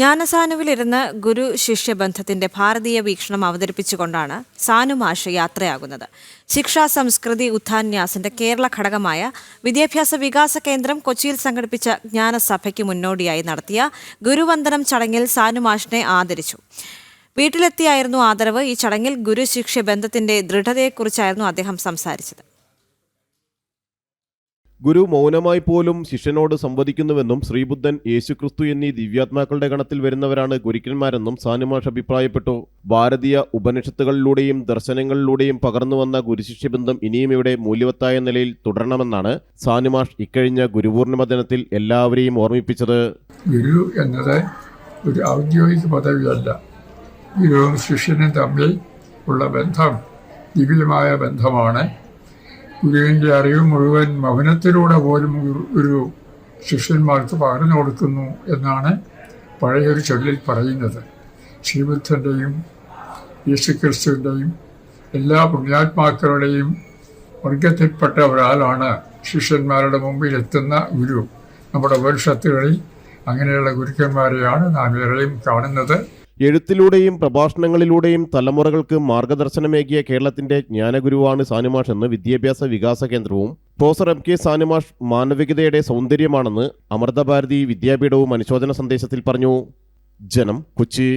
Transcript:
ജ്ഞാനസാനുവിലിരുന്ന് ഗുരു ശിഷ്യ ബന്ധത്തിന്റെ ഭാരതീയ വീക്ഷണം അവതരിപ്പിച്ചുകൊണ്ടാണ് സാനുമാഷ യാത്രയാകുന്നത്. ശിക്ഷാ സംസ്കൃതി ഉത്ഥാന്യാസിന്റെ കേരള ഘടകമായ വിദ്യാഭ്യാസ വികാസ കേന്ദ്രം കൊച്ചിയിൽ സംഘടിപ്പിച്ച ജ്ഞാനസഭയ്ക്ക് മുന്നോടിയായി നടത്തിയ ഗുരുവന്ദനം ചടങ്ങിൽ സാനുമാഷിനെ ആദരിച്ചു. വീട്ടിലെത്തിയായിരുന്നു ആദരവ്. ഈ ചടങ്ങിൽ ഗുരു ശിഷ്യ ബന്ധത്തിന്റെ ദൃഢതയെക്കുറിച്ചായിരുന്നു അദ്ദേഹം സംസാരിച്ചത്. ഗുരു മൗനമായി പോലും ശിഷ്യനോട് സംവദിക്കുന്നുവെന്നും ശ്രീബുദ്ധൻ യേശുക്രിസ്തു എന്നീ ദിവ്യാത്മാക്കളുടെ ഗണത്തിൽ വരുന്നവരാണ് ഗുരുക്കന്മാരെന്നും സാനുമാഷ് അഭിപ്രായപ്പെട്ടു. ഭാരതീയ ഉപനിഷത്തുകളിലൂടെയും ദർശനങ്ങളിലൂടെയും പകർന്നു വന്ന ഗുരുശിഷ്യബന്ധം ഇനിയും ഇവിടെ മൂല്യവത്തായ നിലയിൽ തുടരണമെന്നാണ് സാനുമാഷ് ഇക്കഴിഞ്ഞ ഗുരുപൂർണിമ ദിനത്തിൽ എല്ലാവരെയും ഓർമ്മിപ്പിച്ചത്. ഗുരു എന്നത് ഒരു ഔദ്യോഗിക പദവിയല്ല. ഗുരുവും ശിഷ്യനും തമ്മിൽ ഉള്ള ബന്ധം ദിവ്യമായ ബന്ധമാണ്. ഗുരുവിന്റെ അറിവ് മുഴുവൻ മൗനത്തിലൂടെ പോലും ഒരു- ശിഷ്യന്മാർക്ക് പകർന്നു കൊടുക്കുന്നു എന്നാണ് പഴയൊരു ചൊല്ലിൽ പറയുന്നത്. ശ്രീബുദ്ധന്റെയും യേശുക്രിസ്തുവിന്റെയും എല്ലാ പുണ്യാത്മാക്കളുടെയും വർഗത്തിൽപ്പെട്ട ഒരാളാണ് ശിഷ്യന്മാരുടെ മുമ്പിൽ എത്തുന്ന ഗുരു. നമ്മുടെ ഉപനിഷത്തുകളിൽ അങ്ങനെയുള്ള ഗുരുക്കന്മാരെയാണ് നാം ഏറെയും കാണുന്നത്. എഴുത്തിലൂടെയും പ്രഭാഷണങ്ങളിലൂടെയും തലമുറകൾക്ക് മാർഗദർശനമേകിയ കേരളത്തിന്റെ ജ്ഞാനഗുരുവാണ് സാനുമാഷ് എന്ന് വിദ്യാഭ്യാസ വികാസ കേന്ദ്രവും പ്രൊഫസർ എം കെ സാനുമാഷ് മാനവികതയുടെ സൗന്ദര്യമാണെന്ന് അമൃതഭാരതി വിദ്യാപീഠവും അനുശോചന സന്ദേശത്തിൽ പറഞ്ഞു. ജനം കൊച്ചി.